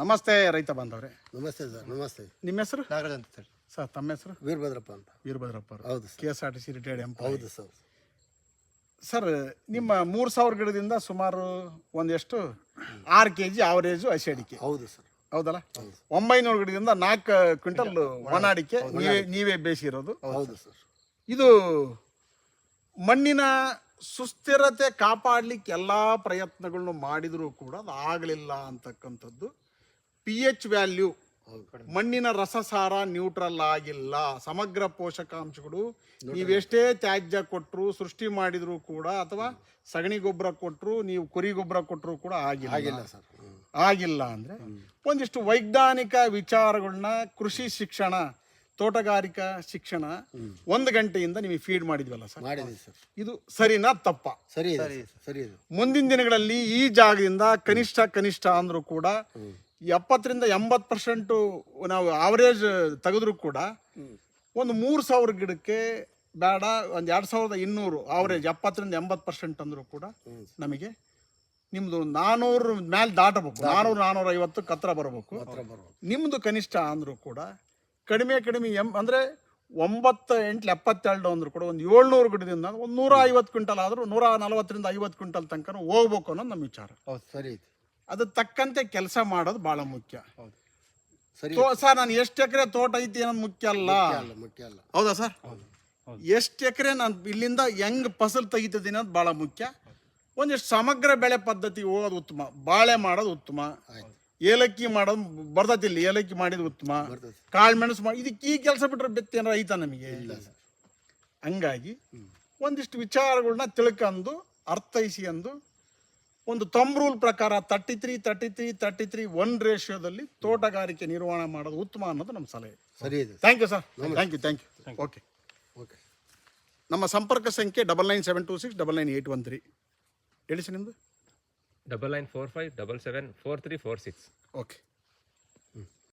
ನಮಸ್ತೆ ರೈತ ಬಾಂಧವ್ರೆ. ನಮಸ್ತೆ ಸರ್ ನಮಸ್ತೆ. ನಿಮ್ಮ ಹೆಸರು? ನಾಗರಾಜ್ ಅಂತ ಸರ್. ಸರ್ ತಮ್ಮ ಹೆಸರು? ವೀರಭದ್ರಪ್ಪ ಅಂತ. ವೀರಭದ್ರಪ್ಪ ಅವರು. ಹೌದು K S R T C retired employee ಹೌದು ಸರ್. ಸರ್ ನಿಮ್ಮ ಮೂರು ಸಾವಿರ ಗಿಡದಿಂದ ಸುಮಾರು ಒಂದೆಷ್ಟು? ಆರು ಕೆ ಜಿ ಆವರೇಜು ಹಸಿ ಅಡಿಕೆ. ಹೌದು ಸರ್. ಹೌದಲ್ಲ? ಒಂಬೈನೂರು ಗಿಡದಿಂದ ನಾಲ್ಕು ಕ್ವಿಂಟಲ್ ಒಣ ಅಡಿಕೆ ನೀವೇ ನೀವೇ ಬೇಯಿಸಿರೋದು? ಹೌದು ಸರ್. ಇದು ಮಣ್ಣಿನ ಸುಸ್ಥಿರತೆ ಕಾಪಾಡಲಿಕ್ಕೆ ಎಲ್ಲ ಪ್ರಯತ್ನಗಳನ್ನು ಮಾಡಿದರೂ ಕೂಡ ಅದು ಆಗಲಿಲ್ಲ ಅಂತಕ್ಕಂಥದ್ದು. ಪಿ ಎಚ್ ವ್ಯಾಲ್ಯೂ ಮಣ್ಣಿನ ರಸಸಾರ ನ್ಯೂಟ್ರಲ್ ಆಗಿಲ್ಲ. ಸಮಗ್ರ ಪೋಷಕಾಂಶಗಳು ನೀವೆಷ್ಟೇ ತ್ಯಾಜ್ಯ ಕೊಟ್ಟರು ಸೃಷ್ಟಿ ಮಾಡಿದ್ರು ಕೂಡ ಅಥವಾ ಸಗಣಿ ಗೊಬ್ಬರ ಕೊಟ್ಟರು ನೀವು ಕುರಿ ಗೊಬ್ಬರ ಕೊಟ್ಟರು ಕೂಡ ಆಗಿಲ್ಲ. ಆಗಿಲ್ಲ ಸರ್. ಆಗಿಲ್ಲ ಅಂದ್ರೆ ಒಂದಿಷ್ಟು ವೈಜ್ಞಾನಿಕ ವಿಚಾರಗಳನ್ನ ಕೃಷಿ ಶಿಕ್ಷಣ ತೋಟಗಾರಿಕಾ ಶಿಕ್ಷಣ ಒಂದು ಗಂಟೆಯಿಂದ ನಿಮಗೆ ಫೀಡ್ ಮಾಡಿದ್ವಲ್ಲ ಸರ್? ಮಾಡಿದೆ ಸರ್. ಇದು ಸರಿನಾ ತಪ್ಪ? ಸರಿ ಇದೆ ಸರ್. ಸರಿ. ಇದೆ. ಮುಂದಿನ ದಿನಗಳಲ್ಲಿ ಈ ಜಾಗದಿಂದ ಕನಿಷ್ಠ ಕನಿಷ್ಠ ಅಂದ್ರೂ ಕೂಡ ಎಪ್ಪತ್ತರಿಂದ ಎಂಬತ್ತು ಪರ್ಸೆಂಟು ನಾವು ಆವರೇಜ್ ತೆಗೆದ್ರೂ ಕೂಡ ಒಂದು ಮೂರು ಸಾವಿರ ಗಿಡಕ್ಕೆ ಬೇಡ ಒಂದು ಎರಡು ಸಾವಿರದ ಇನ್ನೂರು ಆವರೇಜ್ ಎಪ್ಪತ್ತರಿಂದ ಎಂಬತ್ತು ಪರ್ಸೆಂಟ್ ಅಂದರೂ ಕೂಡ ನಮಗೆ ನಿಮ್ಮದು ನಾನ್ನೂರು ಮೇಲೆ ದಾಟಬೇಕು. ನಾನ್ನೂರು ನಾನ್ನೂರ ಐವತ್ತು ಹತ್ರ ಬರಬೇಕು. ನಿಮ್ಮದು ಕನಿಷ್ಠ ಅಂದರೂ ಕೂಡ ಕಡಿಮೆ ಕಡಿಮೆ ಎಂ ಅಂದರೆ ಒಂಬತ್ತು ಎಂಟ್ಲು ಎಪ್ಪತ್ತೆರಡು ಅಂದರೂ ಕೂಡ ಒಂದು ಏಳ್ನೂರು ಗಿಡದಿಂದ ಒಂದು ನೂರ ಐವತ್ತು ಕ್ವಿಂಟಲ್ ಆದರೂ ನೂರ ನಲವತ್ತರಿಂದ ಐವತ್ತು ಕ್ವಿಂಟಲ್ ತನಕ ಹೋಗ್ಬೇಕು ಅನ್ನೋದು ನಮ್ಮ ವಿಚಾರ. ಹೌದು ಸರಿ ಅದು ತಕ್ಕಂತೆ ಕೆಲಸ ಮಾಡೋದು ಭಾಳ ಮುಖ್ಯ. ಸರಿ. ತೋ ಸರ್ ನಾನು ಎಷ್ಟು ಎಕರೆ ತೋಟ ಐತಿ ಅನ್ನೋದು ಮುಖ್ಯ ಅಲ್ಲ. ಅಲ್ಲ ಮುಖ್ಯ ಅಲ್ಲ. ಹೌದಾ ಸರ್? ಎಷ್ಟು ಎಕರೆ ನಾನು ಇಲ್ಲಿಂದ ಹೆಂಗ್ ಫಸಲ್ ತೆಗಿತಿದ್ದೀನಿ ಅನ್ನೋದು ಭಾಳ ಮುಖ್ಯ. ಒಂದಿಷ್ಟು ಸಮಗ್ರ ಬೆಳೆ ಪದ್ಧತಿ ಹೋಗೋದು ಉತ್ತಮ. ಬಾಳೆ ಮಾಡೋದು ಉತ್ತಮ. ಆಯ್ತು. ಏಲಕ್ಕಿ ಮಾಡೋದು ಬರ್ತೈತಿ ಇಲ್ಲಿ ಏಲಕ್ಕಿ ಮಾಡಿದ ಉತ್ತಮ. ಬರ್ತದೆ. ಕಾಳು ಮೆಣಸು ಮಾಡಿ ಇದಕ್ಕೆ ಈ ಕೆಲಸ ಬಿಟ್ರೆ ಬೆತ್ತಿ ಏನಾರ ಐತ ನಮಗೆ? ಹಂಗಾಗಿ ಒಂದಿಷ್ಟು ವಿಚಾರಗಳನ್ನ ತಿಳ್ಕೊಂಡು ಅರ್ಥೈಸಿಕೊಂಡು ಒಂದು ತಮ್ ರೂಲ್ ಪ್ರಕಾರ thirty three thirty three thirty three one ರೇಷಿಯೋದಲ್ಲಿ ತೋಟಗಾರಿಕೆ ನಿರ್ವಹಣೆ ಮಾಡೋದು ಉತ್ತಮ ಅನ್ನೋದು ನಮ್ಮ ಸಲಹೆ. ಸರಿ ಇದೆ. Thank you sir thank you thank you okay okay ನಮ್ಮ ಸಂಪರ್ಕ ಸಂಖ್ಯೆ double nine seven two six double nine eight one three ಹೇಳಿ ಸರ್ ನಿಮ್ಮದು double nine four five double seven four three four six okay